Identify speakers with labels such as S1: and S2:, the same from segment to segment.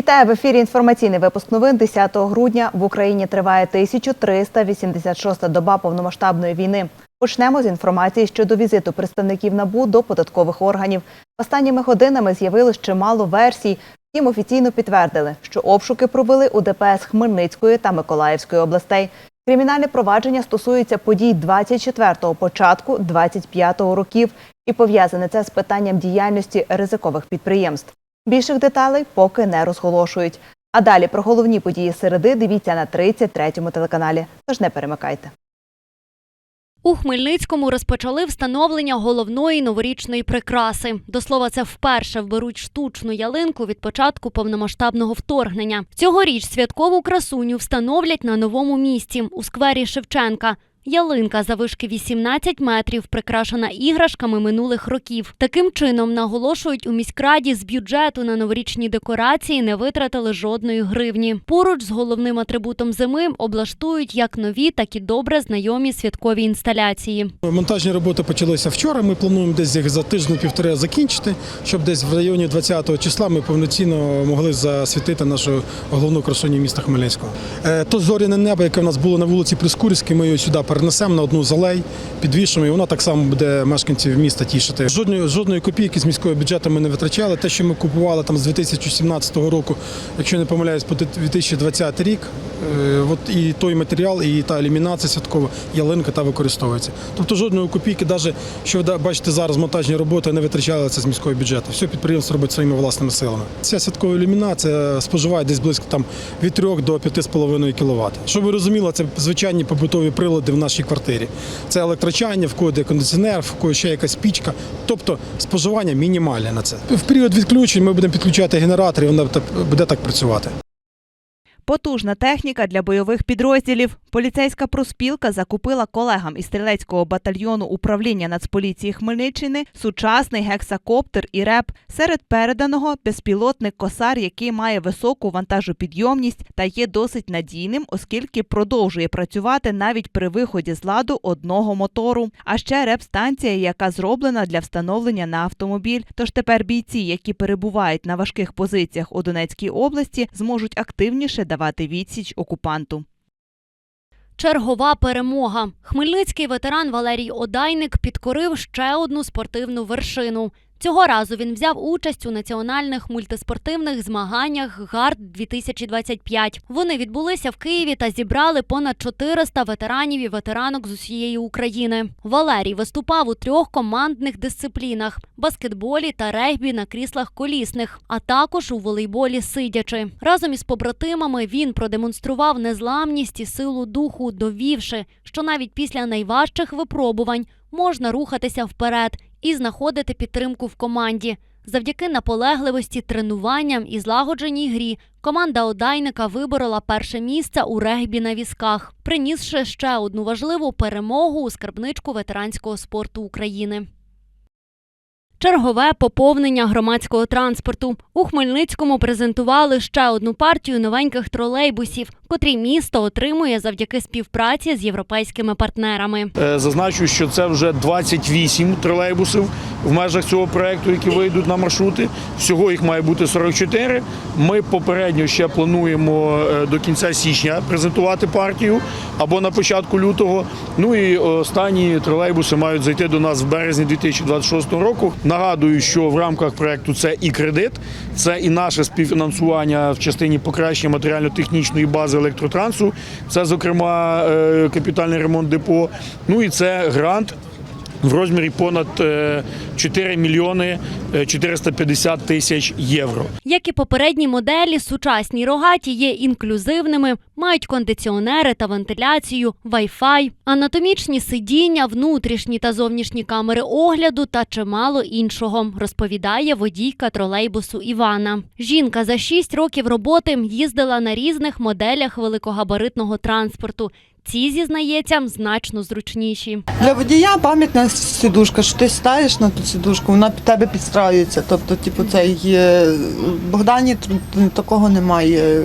S1: Вітаю в ефірі. Інформаційний випуск новин 10 грудня. В Україні триває 1386 доба повномасштабної війни. Почнемо з інформації щодо візиту представників НАБУ до податкових органів. Останніми годинами з'явилось чимало версій. Втім, офіційно підтвердили, що обшуки провели у ДПС Хмельницької та Миколаївської областей. Кримінальне провадження стосується подій 24-го початку 25-го років і пов'язане це з питанням діяльності ризикових підприємств. Більших деталей поки не розголошують. А далі про головні події середи дивіться на 33-му телеканалі. Тож не перемикайте.
S2: У Хмельницькому розпочали встановлення головної новорічної прикраси. До слова, це вперше вберуть штучну ялинку від початку повномасштабного вторгнення. Цьогоріч святкову красуню встановлять на новому місці у сквері Шевченка. Ялинка завишки 18 метрів, прикрашена іграшками минулих років. Таким чином, наголошують у міськраді з бюджету на новорічні декорації не витратили жодної гривні. Поруч з головним атрибутом зими облаштують як нові, так і добре знайомі святкові інсталяції.
S3: Монтажні роботи почалися вчора. Ми плануємо десь їх за тиждень-півтори закінчити, щоб десь в районі 20-го числа ми повноцінно могли засвітити нашу головну красуню міста Хмельницького. Е, То зоряне небо, яке в нас було на вулиці Прискурській, ми його сюди перенесемо на одну з алей, підвішимо, і вона так само буде мешканців міста тішити. Жодної жодної копійки з міського бюджету ми не витрачали. Те, що ми купували там з 2017 року, якщо не помиляюсь, по 2020 рік, от і той матеріал, і та ілюмінація святкова, ялинка та використовується. Тобто жодної копійки, навіть що ви бачите зараз монтажні роботи, не витрачалися з міського бюджету. Все підприємство робить своїми власними силами. Ця святкова ілюмінація споживає десь близько там від 3 до 5,5 кВт. Щоб ви розуміли, це звичайні побутові прилади в нашій квартирі. Це електрочання, в кого кондиціонер, в кого ще якась пічка. Тобто споживання мінімальне на це. В період відключень ми будемо підключати генератор, і воно буде так працювати.
S4: Потужна техніка для бойових підрозділів. Поліцейська проспілка закупила колегам із стрілецького батальйону управління Нацполіції Хмельниччини сучасний гексакоптер і реп. Серед переданого безпілотник косар, який має високу вантажопідйомність та є досить надійним, оскільки продовжує працювати навіть при виході з ладу одного мотору. А ще реп-станція, яка зроблена для встановлення на автомобіль. Тож тепер бійці, які перебувають на важких позиціях у Донецькій області, зможуть активніше давати відсіч окупанту.
S2: Чергова перемога. Хмельницький ветеран Валерій Одайник підкорив ще одну спортивну вершину. Цього разу він взяв участь у національних мультиспортивних змаганнях ГАРД 2025 Вони відбулися в Києві та зібрали понад 400 ветеранів і ветеранок з усієї України. Валерій виступав у трьох командних дисциплінах: баскетболі та регбі на кріслах колісних, а також у волейболі сидячи. Разом із побратимами він продемонстрував незламність і силу духу, довівши, що навіть після найважчих випробувань можна рухатися вперед і знаходити підтримку в команді. Завдяки наполегливості, тренуванням і злагодженій грі команда Одайника виборола перше місце у регбі на візках, принісши ще одну важливу перемогу у скарбничку ветеранського спорту України. Чергове поповнення громадського транспорту у Хмельницькому презентували ще одну партію новеньких тролейбусів, котрі місто отримує завдяки співпраці з європейськими партнерами.
S5: Е, Зазначу, що це вже 28 тролейбусів в межах цього проекту, які вийдуть на маршрути. Всього їх має бути 44. Ми попередньо ще плануємо е, до кінця січня презентувати партію або на початку лютого. Ну і останні тролейбуси мають зайти до нас в березні 2026 року. Нагадую, що в рамках проекту це і кредит, це і наше співфінансування в частині покращення матеріально-технічної бази електротрансу. Це, зокрема, е, капітальний ремонт депо. Ну і це грант. В розмірі понад е, 4 мільйони е, 450 тисяч євро.
S2: Як і попередні моделі, сучасні рогаті є інклюзивними, мають кондиціонери та вентиляцію, Wi-Fi, анатомічні сидіння, внутрішні та зовнішні камери огляду та чимало іншого, розповідає водійка тролейбусу Івана. Жінка за 6 років роботи їздила на різних моделях великогабаритного транспорту. Ці зізнається значно зручніші.
S6: Для водія пам'ятна сідушка, що ти сідаєш на ту сідушку, вона під тебе підстраюється. Тобто, типу, цей е, Богдані такого немає.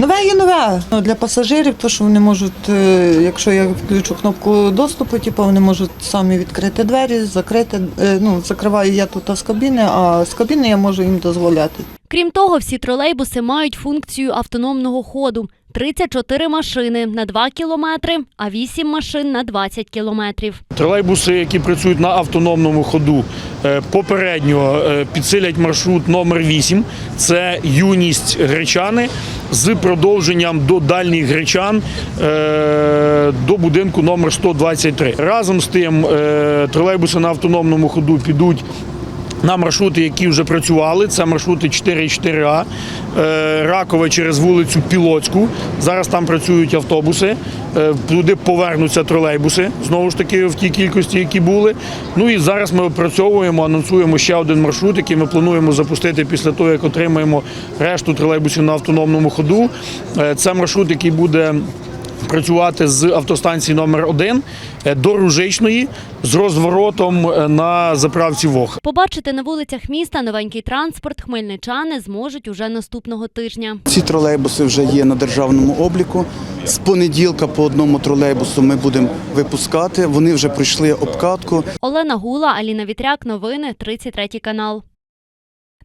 S6: Нове є нове. Ну, для пасажирів, то що вони можуть, е, якщо я включу кнопку доступу, типу, вони можуть самі відкрити двері, закрити. е, Ну, закриваю я тут з кабіни, а з кабіни я можу їм дозволяти.
S2: Крім того, всі тролейбуси мають функцію автономного ходу. 34 машини на 2 кілометри, а 8 машин на 20 кілометрів.
S5: Тролейбуси, які працюють на автономному ходу, е, попередньо е, підсилять маршрут номер 8 Це юність гречани з продовженням до дальніх гречан е, до будинку номер 123. Разом з тим тролейбуси на автономному ходу підуть. На маршрути, які вже працювали, це маршрути 4 і 4А, е, Ракове через вулицю Пілоцьку. Зараз там працюють автобуси, е, туди повернуться тролейбуси, знову ж таки, в тій кількості, які були. Ну і зараз ми опрацьовуємо, анонсуємо ще один маршрут, який ми плануємо запустити після того, як отримаємо решту тролейбусів на автономному ходу. Е, Це маршрут, який буде працювати з автостанції номер 1 до Ружичної з розворотом е, на заправці ВОГ.
S2: Побачити на вулицях міста новенький транспорт хмельничани зможуть уже наступного тижня.
S7: Ці тролейбуси вже є на державному обліку. З понеділка по одному тролейбусу ми будемо випускати. Вони вже пройшли обкатку.
S2: Олена Гула, Аліна Вітряк, новини 33 канал.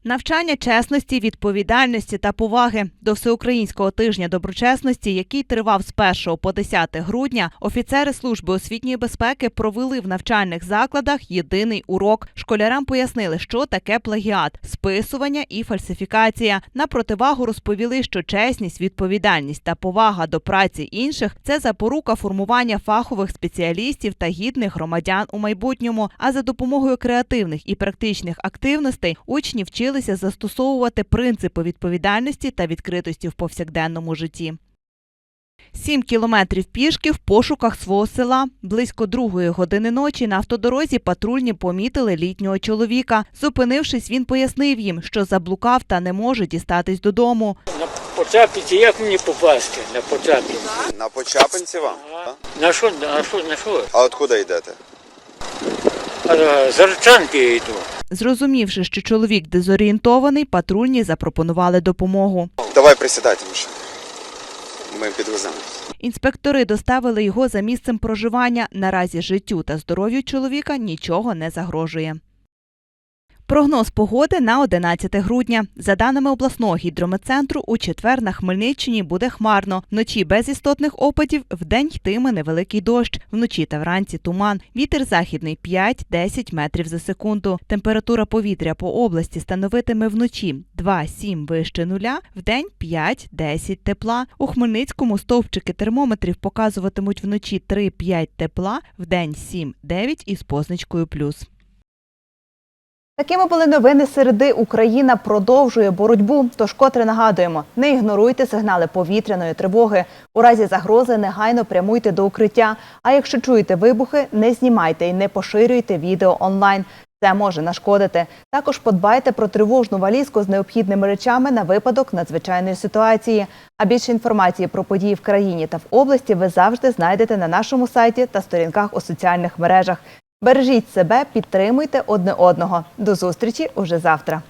S4: Навчання чесності, відповідальності та поваги до всеукраїнського тижня доброчесності, який тривав з 1 по 10 грудня, офіцери служби освітньої безпеки провели в навчальних закладах єдиний урок. Школярам пояснили, що таке плагіат, списування і фальсифікація. На противагу розповіли, що чесність, відповідальність та повага до праці інших це запорука формування фахових спеціалістів та гідних громадян у майбутньому. А за допомогою креативних і практичних активностей учні вчилися застосовувати принципи відповідальності та відкритості в повсякденному житті. Сім кілометрів пішки в пошуках свого села. Близько другої години ночі на автодорозі патрульні помітили літнього чоловіка. Зупинившись, він пояснив їм, що заблукав та не може дістатись додому.
S8: На Почапіці як мені попасти? На Почапіці.
S9: На Почапинці вам?
S8: На що, на що, на що?
S9: А откуда йдете?
S8: А, З Арчанки я йду.
S4: Зрозумівши, що чоловік дезорієнтований, патрульні запропонували допомогу.
S9: Давай присідайте в. Ми підвеземо.
S4: Інспектори доставили його за місцем проживання. Наразі життю та здоров'ю чоловіка нічого не загрожує. Прогноз погоди на 11 грудня. За даними обласного гідрометцентру, у четвер на Хмельниччині буде хмарно. Вночі без істотних опадів, вдень йтиме невеликий дощ. Вночі та вранці туман. Вітер західний 5-10 метрів за секунду. Температура повітря по області становитиме вночі 2-7 вище нуля, вдень 5-10 тепла. У Хмельницькому стовпчики термометрів показуватимуть вночі 3-5 тепла, вдень 7-9 із позначкою плюс.
S1: Такими були новини середи. Україна продовжує боротьбу. Тож котре нагадуємо, не ігноруйте сигнали повітряної тривоги. У разі загрози негайно прямуйте до укриття. А якщо чуєте вибухи, не знімайте і не поширюйте відео онлайн. Це може нашкодити. Також подбайте про тривожну валізку з необхідними речами на випадок надзвичайної ситуації. А більше інформації про події в країні та в області ви завжди знайдете на нашому сайті та сторінках у соціальних мережах. Бережіть себе, підтримуйте одне одного. До зустрічі уже завтра.